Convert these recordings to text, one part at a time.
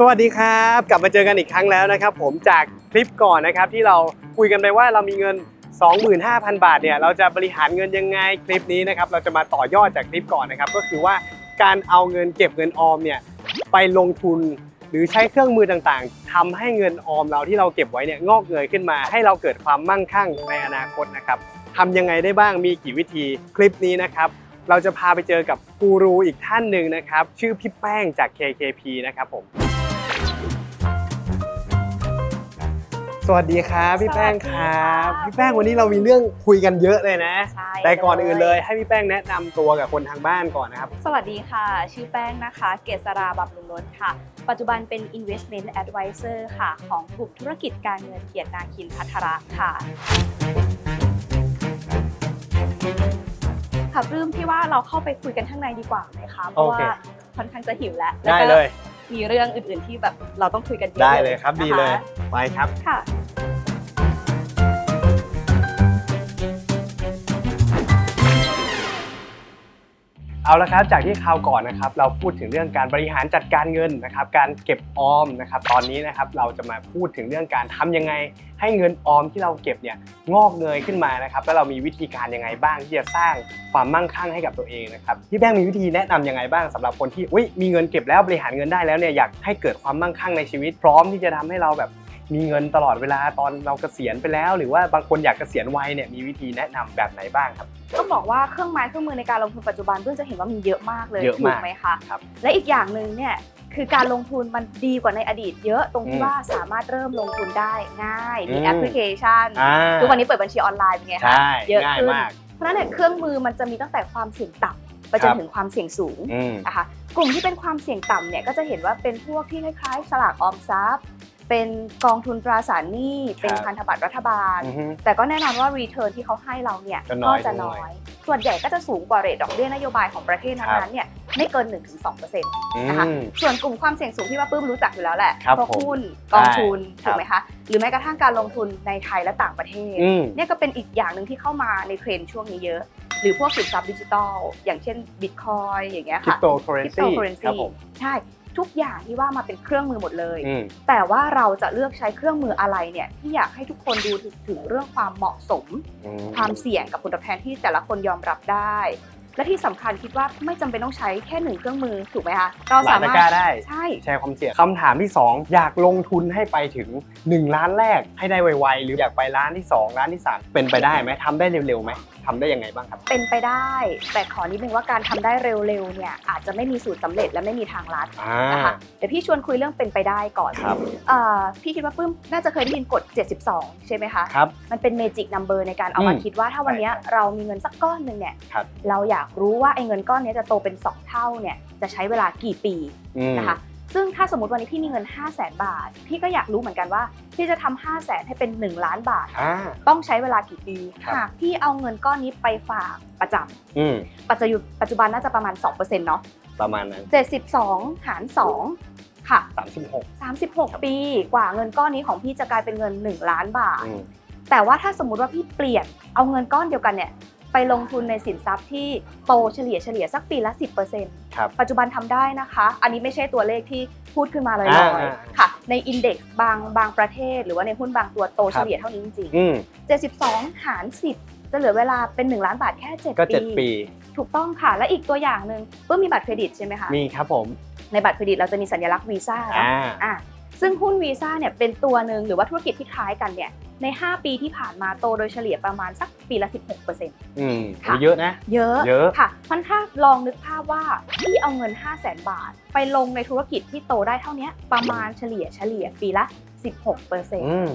สวัสดีครับ กลับมาเจอกันอีกครั้งแล้วนะครับ ผมจากคลิปก่อนนะครับที่เราคุยกันไปว่าเรามีเงิน 25,000 บาทเนี่ยเราจะบริหารเงินยังไงคลิปนี้นะครับเราจะมาต่อยอดจากคลิปก่อนนะครับ ก็คือว่าการเอาเงินเก็บเงินออมเนี่ยไปลงทุนหรือใช้เครื่องมือต่างๆทำให้เงินออมเราที่เราเก็บไว้เนี่ยงอกเงยขึ้นมาให้เราเกิดความมั่งคั่งในอนาคตนะครับทำยังไงได้บ้างมีกี่วิธีคลิปนี้นะครับเราจะพาไปเจอกับกูรูอีกท่านหนึ่งนะครับ ชื่อพี่แป้งจาก KKP นะครับผม สวัสดีครับพี่แป้งครับสวัสดีค่ะพี่แป้งวันนี้เรามีเรื่องคุยกันเยอะเลยนะใช่แต่ก่อนอื่นเลยให้พี่แป้งแนะนำตัวกับคนทางบ้านก่อนนะครับ สวัสดีค่ะ ชื่อแป้งนะคะ เกษราบำรุงรสค่ะ ปัจจุบันเป็น Investment Advisor ค่ะ ของกลุ่มธุรกิจการเงินเกียรตินาคินพัทระค่ะค่ะปลื้มที่ว่าเราเข้าไปคุยกันข้างในดีกว่าไหมคะเพราะโอเคว่าค่อนข้างจะหิวแล้วแล้วได้ก็เลย มีเรื่องอื่นๆที่แบบเราต้องคุยกันเยอะได้เลยครับ นะคะดีเลย ไปครับ ค่ะ เอาละครับจากที่คราวก่อนนะครับเราพูดถึงเรื่องการบริหารจัดการเงินนะครับการเก็บออมนะครับตอนนี้นะครับเราจะมาพูดถึงเรื่องการทำยังไง ให้เงินออมที่เราเก็บเนี่ยงอกเงยขึ้นมานะครับแล้วเรามีวิธีการยังไงบ้างที่จะสร้างความมั่งคั่งให้กับตัวเองนะครับพี่แป้งมีวิธีแนะนำยังไงบ้างสำหรับคนที่อุยมีเงินเก็บแล้วบริหารเงินได้แล้วเนี่ยอยากให้เกิดความมั่งคั่งในชีวิต พร้อมที่จะทำให้เราแบบมีเงินตลอดเวลาตอนเราเกษียณไปแล้ว หรือว่าบางคนอยากเกษียณไวเนี่ยมีวิธีแนะนำแบบไหนบ้างครับ ต้องบอกว่าเครื่องไม้เครื่องมือในการลงทุนปัจจุบันเพิ่งจะเห็นว่ามีเยอะมากเลยเยอะถูมากกไหมคะครับ และอีกอย่างหนึ่งเนี่ยคือการลงทุนมันดีกว่าในอดีต เยอะตรงอืที่มว่าสามารถเริ่มลงทุนได้ง่ายมีอืม แอปพลิเคชันอ่าทุกวันนี้เปิดบัญชีออนไลน์เป็นไงใช่คะเยอะง่ายขึ้น มาก เพราะฉะนั้นเนี่ยเครื่องมือมันจะมีตั้งแต่ความเสี่ยงต่ำไปจครันบถึงความเสี่ยงสูงอืม นะคะกลุ่มที่เป็นความเสี่ยงต่ำเนี่ยก็จะเห็นว่าเป็นพวกที่คล้ายๆ สลากออมทรัพย์ เป็นกองทุนตราสารหนี้เป็นครับพันธบัตรรัฐบาล อือฮึ แต่ก็แน่นอนว่ารีเทิร์นที่เขาให้เราเนี่ยก็น้อยจะด้น้วอยย ส่วนใหญ่ก็จะสูงกว่าเรทดอกเบี้ยนโยบายของประเทศครันั้นบๆเนี่ยไม่เกิน 1-2%นะคะอืมส่วนกลุ่มความเสี่ยงสูงที่ว่าปื้มรู้จักอยู่แล้วแหละครับพวกผมหุ้นกองทุนใช่ ถูกไหมคะหรือแม้กระทั่งการลงทุนในไทยและต่างประเทศอืม เนี่ยก็เป็นอีกอย่างหนึ่งที่เข้ามาในเทรนด์ช่วงนี้เยอะ หรือพวกสินทรัพย์ดิจิทัล อย่างเช่นบิตคอยอย่างเงี้ยคริปค่ะโตเคอเรนคริปโตซีเคอเรนครับซีผม ใช่ ทุกอย่างที่ว่ามาเป็นเครื่องมือหมดเลย อืม แต่ว่าเราจะเลือกใช้เครื่องมืออะไรเนี่ยที่อยากให้ทุกคนดูถึงถึงเรื่องความเหมาะสมอืมความเสี่ยงกับผลตอบแทนที่แต่ละคนยอมรับได้ และที่สำคัญคิดว่าไม่จำเป็นต้องใช้แค่หนึ่งเครื่องมือถูกไหมคะเราหลาสายตะมารถกร้าได้ใช่แชร์ความเสี่ยงคำถามที่ 2 อยากลงทุนให้ไปถึง 1 ล้านแรกให้ได้ไวๆหรืออยากไปล้านที่2ล้านที่ 3 เป็นไปได้ไหมทำได้เร็วๆไหมทำได้ยังไงบ้างครับ เป็นไปได้ แต่ขอนิดนึงว่าการทำได้เร็วๆเนี่ยอาจจะไม่มีสูตรสำเร็จและไม่มีทางลัดอ่านะคะเดี๋ยวพี่ชวนคุยเรื่องเป็นไปได้ก่อนครับเอ่อพี่คิดว่าปื้มน่าจะเคยได้ยินกฎ 72 ใช่ไหมคะครับมันเป็นเมจิกนัมเบอร์ในการเอามาอืมคิดว่าถ้าวันเนี้ยใช่เรามีเงินสักก้อนหนึ่งเนี่ยครับเราอยากรู้ว่าไอ้เงินก้อนเนี้ยจะโตเป็น 2 เท่าเนี่ยจะใช้เวลากี่ปีอืมนะคะซึ่งถ้าสมมติวันนี้พี่มีเงิน 5 0 0แสนบาท พี่ก็อยากรู้เหมือนกันว่า พี่จะทำ5 0 0แสนให้เป็น 1 ล้านบาทอ่าต้องใช้เวลากี่ปีครับหากพี่เอาเงินก้อนนี้ไปฝากประจอืมำปัจจุบันปัจจุบันน่าจะประมาณ 2%เนาะประมาณนั้น 72 หาร 2 ค่ะ 36 36 ปีกว่าเงินก้อนนี้ของพี่จะกลายเป็นเงิน 1 ล้านบาทอืมแต่ว่าถ้าสมมุติว่าพี่เปลี่ยนเอาเงินก้อนเดียวกันเนี่ย ไปลงทุนในสินทรัพย์ที่โตเฉลี่ยเฉลี่ยสักปีละ 10%ครับ ปัจจุบันทำได้นะคะ อันนี้ไม่ใช่ตัวเลขที่พูดขึ้นมาลออ่ายอ่าๆค่ะ ในอินเด็กซ์บางบางประเทศ หรือว่าในหุ้นบางตัวโตเฉลี่ยเท่านี้จริงอืมๆ72 หาร 10 จะเหลือเวลาเป็น 1 ล้านบาทแค่7ก็ปี7ปี ถูกต้องค่ะ และอีกตัวอย่างหนึ่งเพิ่มมีบัตรเครดิตใช่ไหมคะมีครับผมในบัตรเครดิตเราจะมีสัญลักษณ์วีซ่าเนอะอ่าอะซึ่งหุ้นวีซ่าเนี่ยเป็นตัวหนึ่งหรือว่าธุรกิจที่คล้ายกันเนี่ย ใน 5 ปีที่ผ่านมาโตโดยเฉลี่ยประมาณสักปีละ 16%อืมค่ะ เยอะนะ เยอะเยอะ ค่ะ มันถ้าลองนึกภาพว่าพี่เอาเงิน 5 0 0แสนบาท ไปลงในธุรกิจที่โตได้เท่าเนี้ยประมาณเฉลี่ยเฉลี่ยปีละ 16%อืม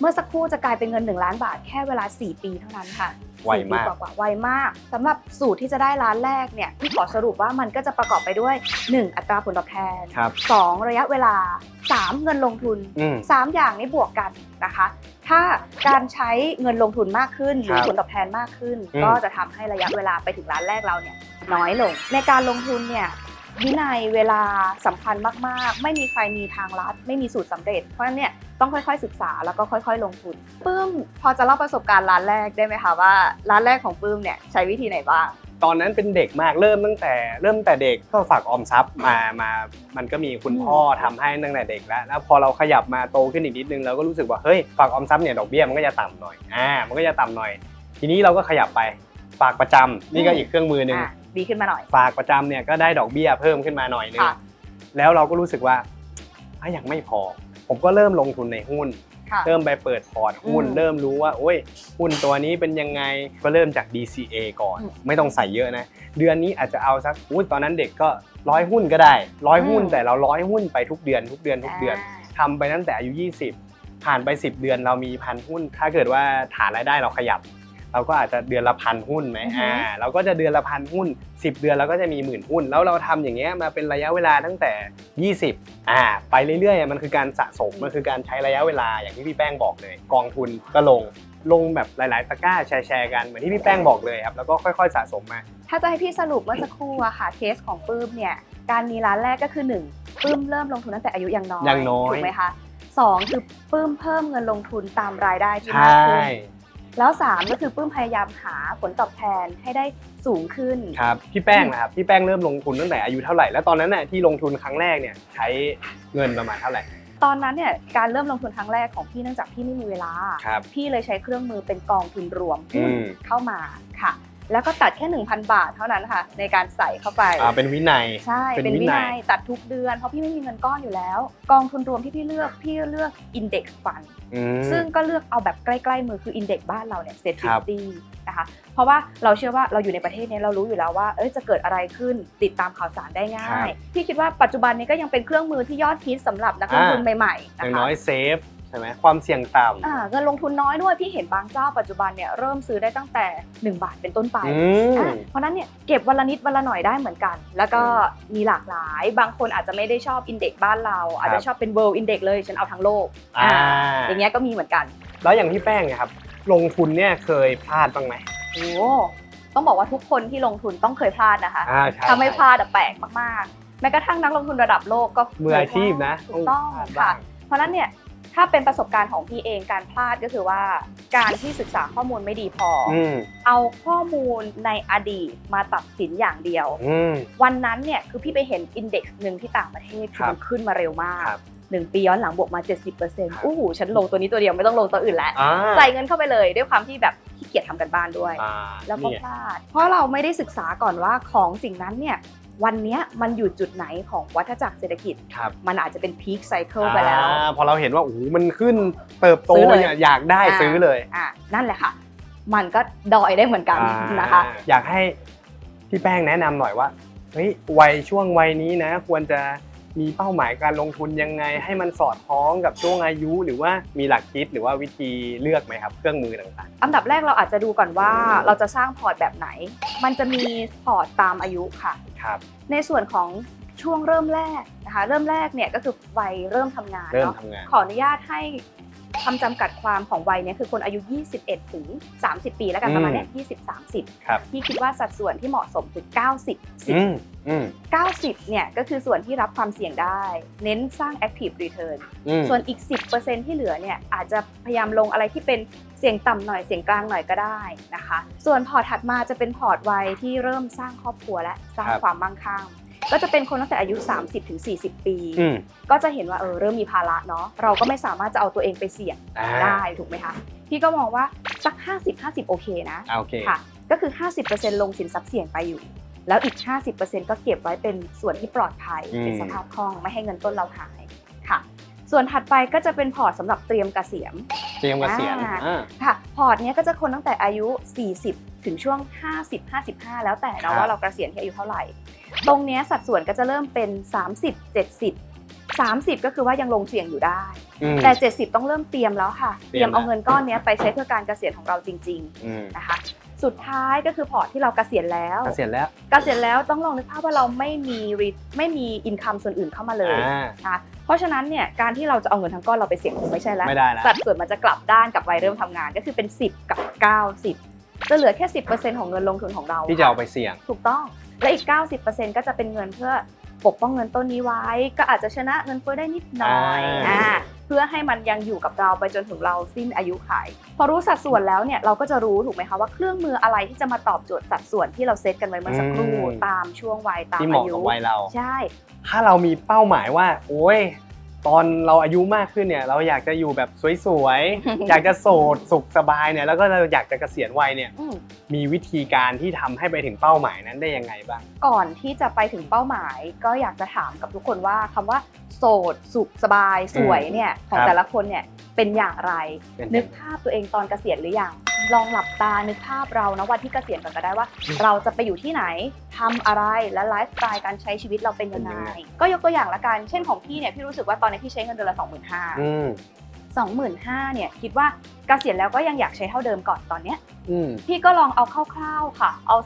เมื่อสักครู่จะกลายเป็นเงิน 1 ล้านบาทแค่เวลา 4 ปีเท่านั้นค่ะไวมากสี่ปีกว่าๆไวมากสำหรับสูตรที่จะได้ล้านแรกเนี่ยพี่ขอสรุปว่ามันก็จะประกอบไปด้วย 1 อัตราผลตอบแทน ครับ 2 ระยะเวลา 3 เงินลงทุน อืม 3 อย่างนี้บวกกันนะคะ ถ้าการใช้เงินลงทุนมากขึ้น หรือครับผลตอบแทนมากขึ้น อืม ก็จะทำให้ระยะเวลาไปถึงล้านแรกเราเนี่ยน้อยลง ในการลงทุนเนี่ยวินัยเวลาสำคัญมากๆ ไม่มีใครมีทางลัดไม่มีสูตรสำเร็จ เพราะฉะนั้นเนี่ยต้องค่อยๆศึกษาแล้วก็ค่อย ๆ ลงทุนปื้มพอจะเล่าประสบการณ์ร้านแรกได้ไหมคะว่าร้านแรกของปื้มเนี่ยใช้วิธีไหนบ้าง ตอนนั้นเป็นเด็กมากเริ่มตั้งแต่เริ่มแต่เด็กก็ฝากออมทรัพย์มามามันก็มีคุณพ่อทำให้ตั้งแต่เด็กแล้วแล้วพอเราขยับมาโตขึ้นอีกนิดนึงเราก็รู้สึกว่าเฮ้ยฝากออมทรัพย์เนี่ยดอกเบี้ยมันก็จะต่ำหน่อยอ่ามันก็จะต่ำหน่อย ทีนี้เราก็ขยับไปฝากประจำนี่ก็อีกเครื่องมือหนึ่งอะดีขึ้นมาหน่อย ฝากประจำเนี่ยก็ได้ดอกเบี้ยเพิ่มขึ้นมาหน่อยนึงค่ะแล้วเราก็รู้สึกว่าอะยังไม่พอ ผมก็เริ่มลงทุนในหุ้นค่ะ เริ่มไปเปิดพอร์ตหุ้นอืมเริ่มรู้ว่าโอ้ยหุ้นตัวนี้เป็นยังไงก็เริ่มจาก DCA ก่อนอืมไม่ต้องใส่เยอะนะ เดือนนี้อาจจะเอาสักอุ้ยตอนนั้นเด็กก็ร้อยหุ้นก็ได้ร้อยหุ้นอืมแต่เราร้อยหุ้นไปทุกเดือนทุกเดือนทุกเดือนอ่าทำไปตั้งแต่อายุ 20 ผ่านไป 10 เดือนเรามีพันหุ้น ถ้าเกิดว่าฐานรายได้เราขยับ เราก็อาจจะเดือนละพันหุ้นไหมอือฮึอ่าเราก็จะเดือนละพันหุ้น 10 เดือนเราก็จะมีหมื่นหุ้น แล้วเราทำอย่างเงี้ยมาเป็นระยะเวลาตั้งแต่ 20อ่าไปเรื่อยๆมันคือการสะสมมันคือการใช้ระยะเวลาอย่างที่พี่แป้งบอกเลย กองทุนก็ลงลงแบบหลาย ๆ ตะกร้าแชร์ๆกันเหมือนที่พี่แป้งบอกเลยครับแล้วก็ค่อย ๆ สะสมมาถ้าจะให้พี่สรุปเมื่อสักครู่อะค่ะเคสของปื้มเนี่ยการมีร้านแรกก็คือหนึ่งปื้มเริ่มลงทุนตั้งแต่อายุยังน้อยยังน้อยถูกไหมคะสองคือปื้มเพิ่มเงินลงทุนตามรายได้ที่ใชมากขึ้่น แล้วสามก็คือปื้มพยายามหาผลตอบแทนให้ได้สูงขึ้น ครับพี่แป้งนะครับพี่แป้งเริ่มลงทุนตั้งแต่อายุเท่าไหร่แล้วตอนนั้นน่ะที่ลงทุนครั้งแรกเนี่ยใช้เงินประมาณเท่าไหร่ ตอนนั้นเนี่ยการเริ่มลงทุนครั้งแรกของพี่เนื่องจากพี่ไม่มีเวลา ครับพี่เลยใช้เครื่องมือเป็นกองทุนรวมหุ้นอืม เข้ามาค่ะ แล้วก็ตัดแค่ 1,000 บาทเท่านั้นค่ะ ในการใส่เข้าไป อ่าเป็นวินัย ใช่ เป็นเป็นวิวินันัยยตัดทุกเดือน เพราะพี่ไม่มีเงินก้อนอยู่แล้ว กองทุนรวมที่พี่เลือก พี่เลือก Index Fund อืมซึ่งก็เลือกเอาแบบใกล้ๆมือคือ Index บ้านเราเนี่ยเซ็ตคฟิรับตี้นะคะ เพราะว่าเราเชื่อว่าเราอยู่ในประเทศเนี้เรารู้อยู่แล้วว่าเอ้ยจะเกิดอะไรขึ้นติดตามข่าวสารได้ง่าย พี่คิดว่าปัจจุบันนี้ก็ยังเป็นเครื่องมือที่ยอดฮิตสำหรับนักลงทุนใหม่ๆอนะย่างคะน้อยเซฟ ใช่ไหมความเสี่ยงต่ำ อ่าเงินลงทุนน้อยด้วยพี่เห็นบางเจ้าปัจจุบันเนี่ยเริ่มซื้อได้ตั้งแต่ 1 บาทเป็นต้นไปอืม อะเพราะฉะนั้นเนี่ยเก็บวันละนิดวันละหน่อยได้เหมือนกัน แล้วก็มีหลากหลาย บางคนอาจจะไม่ได้ชอบอินเด็กบ้านเรา อาจจะชอบเป็น world index เลยฉันเอาทั้งโลกอ่าอย่างเงี้ยก็มีเหมือนกัน แล้วอย่างพี่แป้งเนี่ยครับ ลงทุนเนี่ยเคยพลาดบ้างไหมโอ้ต้องบอกว่าทุกคนที่ลงทุนต้องเคยพลาดนะคะ อ่าใช่ถ้าไม่พลาดอะแปลกมากๆ แม้กระทั่งนักลงทุนระดับโลกก็มืออาชีพนะถูกต้องพลาดค่ะบ้างเพราะฉะนั้นเนี่ย ถ้าเป็นประสบการณ์ของพี่เองการพลาดก็คือว่า การที่ศึกษาข้อมูลไม่ดีพอออืมเอาข้อมูลในอดีตมาตัดสินอย่างเดียว อืม วันนั้นเนี่ยคือพี่ไปเห็นอินเด็กซ์หนึ่งที่ต่างประเทศคือครับมันขึ้นมาเร็วมากครับหนึ่งปีย้อนหลังบวกมา 70%ครับอู้หูฉันลงตัวนี้ตัวเดียวไม่ต้องลงตัวอื่นแล้วอ่า ใส่เงินเข้าไปเลยด้วยความที่แบบขี้เกียจทำกันบ้านด้วย อ่าแล้วก็เนี่ยพลาด เพราะเราไม่ได้ศึกษาก่อนว่าของสิ่งนั้นเนี่ย วันเนี้ยมันอยู่จุดไหนของวัฏจักรเศรษฐกิจ ครับมันอาจจะเป็นพีคไซเคิลไปแล้ว อ่าพอเราเห็นว่าโอ้โหมันขึ้นเติบโตซื้อเลย เนี่ยอยากได้อ่าซื้อเลย อะนั่นแหละค่ะ มันก็ดอยได้เหมือนกันอ่านะคะอยากให้พี่แป้งแนะนำหน่อยว่าเฮ้ยวัยช่วงวัยนี้นะ ควรจะมีเป้าหมายการลงทุนยังไง ให้มันสอดคล้องกับช่วงอายุ หรือว่ามีหลักคิดหรือว่าวิธีเลือกไหมครับ เครื่องมือต่าง อันดับแรกเราอาจจะดูก่อนว่าเราจะสร้างพอร์ตแบบไหน มันจะมีพอร์ตตามอายุค่ะๆ ครับในส่วนของช่วงเริ่มแรกนะคะ เริ่มแรกเนี่ยก็คือวัยเริ่มทำงานเริ่มเนาะทำงาน ขออนุญาตให้ คำจำกัดความของวัยเนี่ยคือคนอายุ 21 ถึง 30 ปีแล้วกันอืมประมาณเนี้ย20 30ครับพี่คิดว่าสัดส่วนที่เหมาะสมคือ 90 อืมอืม10 90 เนี่ยก็คือส่วนที่รับความเสี่ยงได้ เน้นสร้าง active return อืมส่วนอีก 10%ที่เหลือเนี่ยอาจจะพยายามลงอะไรที่เป็นเสี่ยงต่ำหน่อยเสี่ยงกลางหน่อยก็ได้นะคะ ส่วนพอร์ตถัดมาจะเป็นพอร์ตวัยที่เริ่มสร้างครอบครัวและสร้างครับความมั่งคั่ง ก็จะเป็นคนตั้งแต่อายุ 30ถึง40 ปี อืม ก็จะเห็นว่าเออเริ่มมีภาระเนาะเราก็ไม่สามารถจะเอาตัวเองไปเสี่ยงอ่าได้ถูกไหมคะพี่ก็มองว่าสัก 50 50 โอเคนะ อ่าโอเค ค่ะก็คือ 50%ลงสินทรัพย์เสี่ยงไปอยู่ แล้วอีก 50%ก็เก็บไว้เป็นส่วนที่ปลอดภัย อืม เป็นสภาพคล่องไม่ให้เงินต้นเราหายค่ะ ส่วนถัดไปก็จะเป็นพอร์ตสำหรับเตรียมเกษียณ เตรียมเกษียณอ่า อ่า ค่ะ พอร์ตเนี้ยก็จะคนตั้งแต่อายุ 40 ถึงช่วง 50 55 แล้วแต่ครันะบว่าเราเกษียณที่อายุเท่าไหร่ ตรงเนี้ยสัดส่วนก็จะเริ่มเป็น 30 70 30 ก็คือว่ายังลงเสี่ยงอยู่ได้ อืม แต่ 70 ต้องเริ่มเตรียมแล้วค่ะ เตเตรีรียยมมเอาเงินก้อนเนี้ยไปใช้เพื่อการเกษียณของเราจริง อืมๆ นะคะ สุดท้ายก็คือพอร์ตที่เราเกษียณแล้ว เกษียณแล้วเกษียณแล้วต้องลองนึกภาพว่าเราไม่มีรีไม่มีอินคัมส่วนอื่นเข้ามาเลย อ่า นะคะเพราะฉะนั้นเนี่ยการที่เราจะเอาเงินทั้งก้อนเราไปเสี่ยงคงไม่ใช่แล้ว ไม่ได้แล้วสัดส่วนมันจะกลับด้านกับวัยเริ่มทำงานก็คือเป็น 10 กับ 90 จะเหลือแค่ 10%ของเงินลงทุนของเราที่จะเอาไปเสี่ยง ถูกต้อง และอีก 90%ก็จะเป็นเงินเพื่อปกป้องเงินต้นนี้ไว้ ก็อาจจะชนะเงินเฟ้อได้นิดหน่อยอ่าอ่าเพื่อให้มันยังอยู่กับเราไปจนถึงเราสิ้นอายุขัยพอรู้สัดส่วนแล้วเนี่ยเราก็จะรู้ถูกไหมคะว่าเครื่องมืออะไรที่จะมาตอบโจทย์สัดส่วนที่เราเซตกันไว้เมื่อสักครู่ตามช่วงวัยตามที่เหมาะอายุกับวัยเราใช่ ถ้าเรามีเป้าหมายว่า โอ้ย ตอนเราอายุมากขึ้นเนี่ย เราอยากจะอยู่แบบสวยๆ อยากจะโสดสุขสบายเนี่ยแล้วก็เราอยากจะเกษียณวัยเนี่ยอืมมีวิธีการที่ทำให้ไปถึงเป้าหมายนั้นได้ยังไงบ้าง ก่อนที่จะไปถึงเป้าหมาย ก็อยากจะถามกับทุกคนว่าคำว่าโสด สุขสบายสวยเนี่ย ของครับแต่ละคนเนี่ยเป็นอย่างไร เป็น นึกภาพตัวเองตอนเกษียณหรือยัง ลองหลับตานึกภาพเรานะวันที่เกษียณก่อนก็ได้ว่าอืมเราจะไปอยู่ที่ไหนทำอะไรและไลฟ์สไตล์การใช้ชีวิตเราเป็นยังไงเป็นยังไงก็ยกตัวอย่างละกันเช่นของพี่เนี่ยพี่รู้สึกว่าตอนนี้พี่ใช้เงินเดือนละ25,000อืม 25,000เนี่ยคิดว่าเกษียณแล้วก็ยังอยากใช้เท่าเดิมก่อนตอนเนี้ยอืม พี่ก็ลองเอาคร่าวๆค่ะ เอา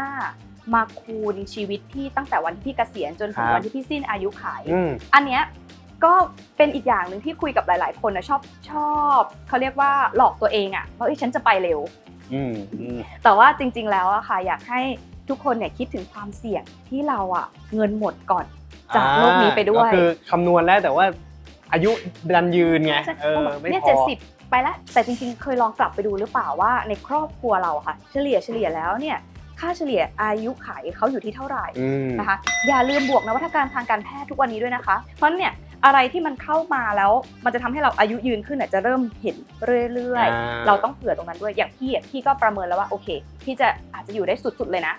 25,000มาคูณชีวิตที่ตั้งแต่วันที่พี่เกษียณจนถึงครับ วันที่พี่สิ้นอายุขัยอืม อันเนี้ย ก็เป็นอีกอย่างหนึ่งที่คุยกับหลาย ๆ คนนะชอบชอบเขาเรียกว่าหลอกตัวเองอะว่าเอ้ยฉันจะไปเร็ว อืมอืมแต่ว่าจริง ๆ แล้วอะค่ะอยากให้ทุกคนเนี่ยคิดถึงความเสี่ยงที่เราอะเงินหมดก่อนจากโลกนี้ไปด้วย ก็คือคำนวณแล้วแต่ว่าอายุดันยืนไงใช่เออไม่เนี่ยพอเจ็ดสิบไปแล้ว แต่จริงๆ เคยลองกลับไปดูหรือเปล่าว่าในครอบครัวเราอะค่ะ เฉลี่ยเฉลี่ยแล้วเนี่ยค่าเฉลี่ยอายุขัยเขาอยู่ที่เท่าไหร่อืมนะคะอย่าลืมบวกนวัตกรรมทางการแพทย์ทุกวันนี้ด้วยนะคะ เพราะเนี่ย อะไรที่มันเข้ามาแล้ว มันจะทำให้เราอายุยืนขึ้นเนี่ยจะเริ่มเห็นเรื่อยอ่าๆเราต้องเผื่อตรงนั้นด้วยอย่างพี่อะพี่ก็ประเมินแล้วว่าโอเคพี่จะอาจจะอยู่ได้สุดๆเลยนะ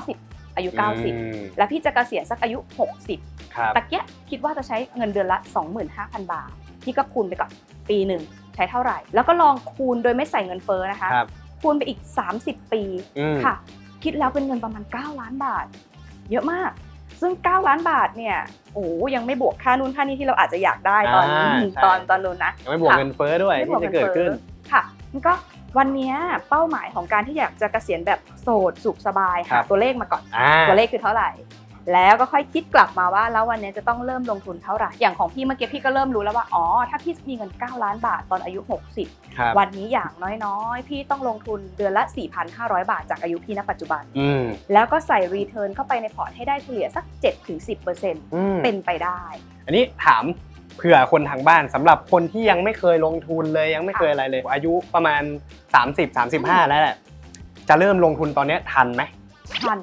90 อายุอืม90 แล้วพี่จะเกษียณสักอายุ 60ครับตะเกียะคิดว่าจะใช้เงินเดือนละ 25,000 บาท พี่ก็คูณไปก่อนปีหนึ่งใช้เท่าไหร่ แล้วก็ลองคูณโดยไม่ใส่เงินเฟ้อนะคะครับคูณไปอีก 30 ปีอืมค่ะ คิดแล้วเป็นเงินประมาณ 9 ล้านบาท เยอะมาก ซึ่ง 9 ล้านบาทเนี่ยโอ้โหยังไม่บวกค่านู่นค่านี่ที่เราอาจจะอยากได้ตอนอ่าใช่ ตอนตอนนู้นนะ ยังไม่บวกค่ะ เงินเฟ้อด้วยไม่บวที่กจะเงินเกิดเฟ้ขึ้นอค่ะมันก็วันเนี้ยเป้าหมายของการที่อยากจะเกษียณแบบโสดสุขสบายครัค่ะบตัวเลขมาก่อน อ่าตัวเลขคือเท่าไหร่ แล้วก็ค่อยคิดกลับมาว่าแล้ววันนี้จะต้องเริ่มลงทุนเท่าไหร่อย่างของพี่เมื่อกี้พี่ก็เริ่มรู้แล้วว่าอ๋อถ้าพี่มีเงิน 9 ล้านบาทตอนอายุ ครับ60 วันนี้อย่างน้อยๆ พี่ต้องลงทุนเดือนละ 4,500 บาทจากอายุพี่ณปัจจุบัน อืมแล้วก็ใส่รีเทิร์นเข้าไปในพอร์ตให้ได้เฉลี่ยสัก 7-10%อืมเป็นไปได้ อันนี้ถามเผื่อคนทางบ้านสำหรับคนที่ยังไม่เคยลงทุนเลยยังไม่เคยอะไรเลย อายุประมาณ 30 35 แล้วแหละจะเริ่มลงทุนตอนเนี้ยทันไหม ทัน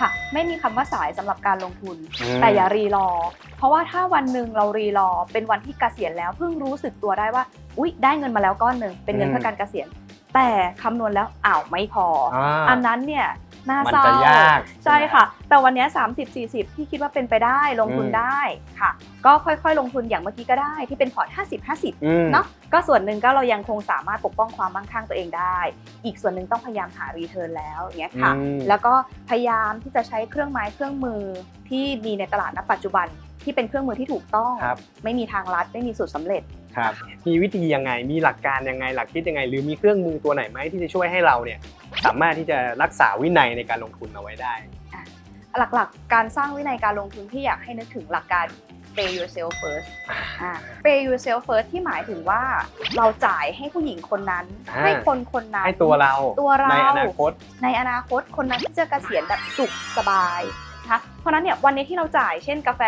ค่ะ ไม่มีคำว่าสายสำหรับการลงทุนอืมแต่อย่ารีรอ เพราะว่าถ้าวันหนึ่งเรารีรอ เป็นวันที่เกษียณแล้วเพิ่งรู้สึกตัวได้ว่า อุ๊ย ได้เงินมาแล้วก้อนหนึ่งเป็นเงินอืมเพื่อการเกษียณ แต่คำนวณแล้วอ้าวไม่พอออ่าอันนั้นเนี่ย น่ามันเศร้าจะยากใช่ค่ะ แต่วันเนี้ย30 40พี่คิดว่าเป็นไปได้ลงทุนอืมได้ค่ะ ก็ค่อยๆ ลงทุนอย่างเมื่อกี้ก็ได้ที่เป็นพอร์ต 50 50อืมเนาะก็ส่วนหนึ่งก็เรายังคงสามารถปกป้องความมั่งคั่งตัวเองได้ อีกส่วนหนึ่งต้องพยายามหารีเทิร์นแล้วอย่างเงี้ยค่ะอืมแล้วก็พยายามที่จะใช้เครื่องไม้เครื่องมือที่มีในตลาดณปัจจุบันที่เป็นเครื่องมือที่ถูกต้องครับไม่มีทางลัดไม่มีสูตรสำเร็จครับมีวิธียังไงมีหลักการยังไงหลักคิดยังไง หรือมีเครื่องมือตัวไหนไหมที่จะช่วยให้เราเนี่ย สามารถที่จะรักษาวินัยในการลงทุนเอาไว้ได้ หลักๆการสร้างวินัยการลงทุนที่อยากให้นึกถึงหลักการ pay yourself first อ่า pay yourself first ที่หมายถึงว่าเราจ่ายให้ผู้หญิงคนนั้นอ่าให้คนคนนั้นให้ตัวเราตัวเราในอนาคต ในอนาคตคนนั้นที่จะเกษียณแบบสุขสบายนะคะเพ ราะฉะนั้นเนี่ยวันนี้ที่เราจ่ายเช่นกาแฟ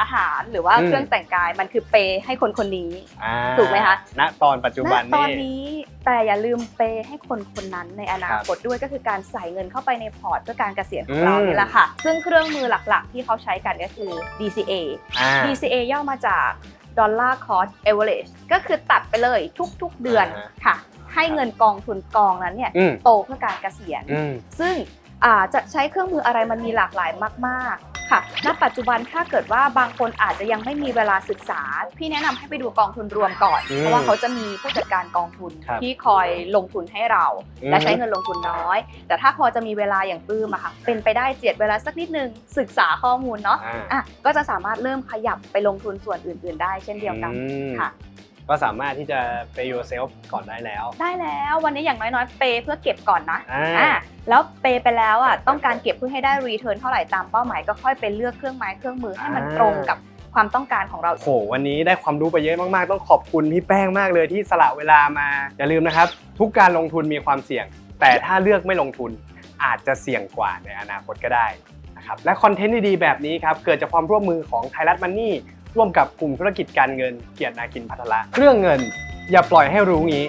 อาหารหรือว่าอืม เครื่องแต่งกายมันคือเปย์ให้คนคนนี้ อ่าถูกไหมคะ ณตอนปัจจุบันณตอนนี่นี้แต่อย่าลืมเปย์ให้คนคนนั้นในอนาคตด้วยก็คือการใส่เงินเข้าไปในพอร์ตเพื่อการเกษียณของเราอืม นี่แหละค่ะ ซึ่งเครื่องมือหลักๆ ที่เขาใช้กันก็คือ DCA อ่า DCA ย่อมาจาก Dollar Cost Average ก็คือตัดไปเลยทุกๆเดือนอ่าฮะ ค่ะ ให้เงินกองทุนกองนั้นเนี่ยอืมโตเพื่อการเกษียณ อืม ซึ่งอ่า จะใช้เครื่องมืออะไรมันมีหลากหลายมาก ๆ ค่ะ ณ ปัจจุบันถ้าเกิดว่าบางคนอาจจะยังไม่มีเวลาศึกษา พี่แนะนำให้ไปดูกองทุนรวมก่อน อืมเพราะว่าเขาจะมีผู้จัดการกองทุนครับที่คอยลงทุนให้เรา อืม และใช้เงินลงทุนน้อย แต่ถ้าพอจะมีเวลาอย่างปลื้มอะค่ะ เป็นไปได้เจียดเวลาสักนิดนึงศึกษาข้อมูลเนาะ อ่าอะก็จะสามารถเริ่มขยับไปลงทุนส่วนอื่น ๆ ได้เช่นเดียวกัน อืมค่ะ ก็สามารถที่จะ pay yourself ก่อนได้แล้ว ได้แล้ววันนี้อย่างน้อยๆเปย์เพื่อเก็บก่อนนะอ่า อ่าแล้วเปย์ไปแล้วอะต้องการเก็บเพื่อให้ได้รีเทิร์นเท่าไหร่ตามเป้าหมายก็ค่อยไปเลือกเครื่องไม้เครื่องมือให้มันอ่า ตรงกับความต้องการของเราโหวันนี้ได้ความรู้ไปเยอะมากๆ ต้องขอบคุณพี่แป้งมากเลยที่สละเวลามา อย่าลืมนะครับ ทุกการลงทุนมีความเสี่ยง แต่ถ้าเลือกไม่ลงทุนอาจจะเสี่ยงกว่าในอนาคตก็ได้นะครับและคอนเทนต์ดีๆแบบนี้ครับ เกิดจากความร่วมมือของไทยรัฐมันนี่ ร่วมกับกลุ่มธุรกิจการเงินเกียรตินาคินพัทละเรื่องเงินอย่าปล่อยให้รู้งี้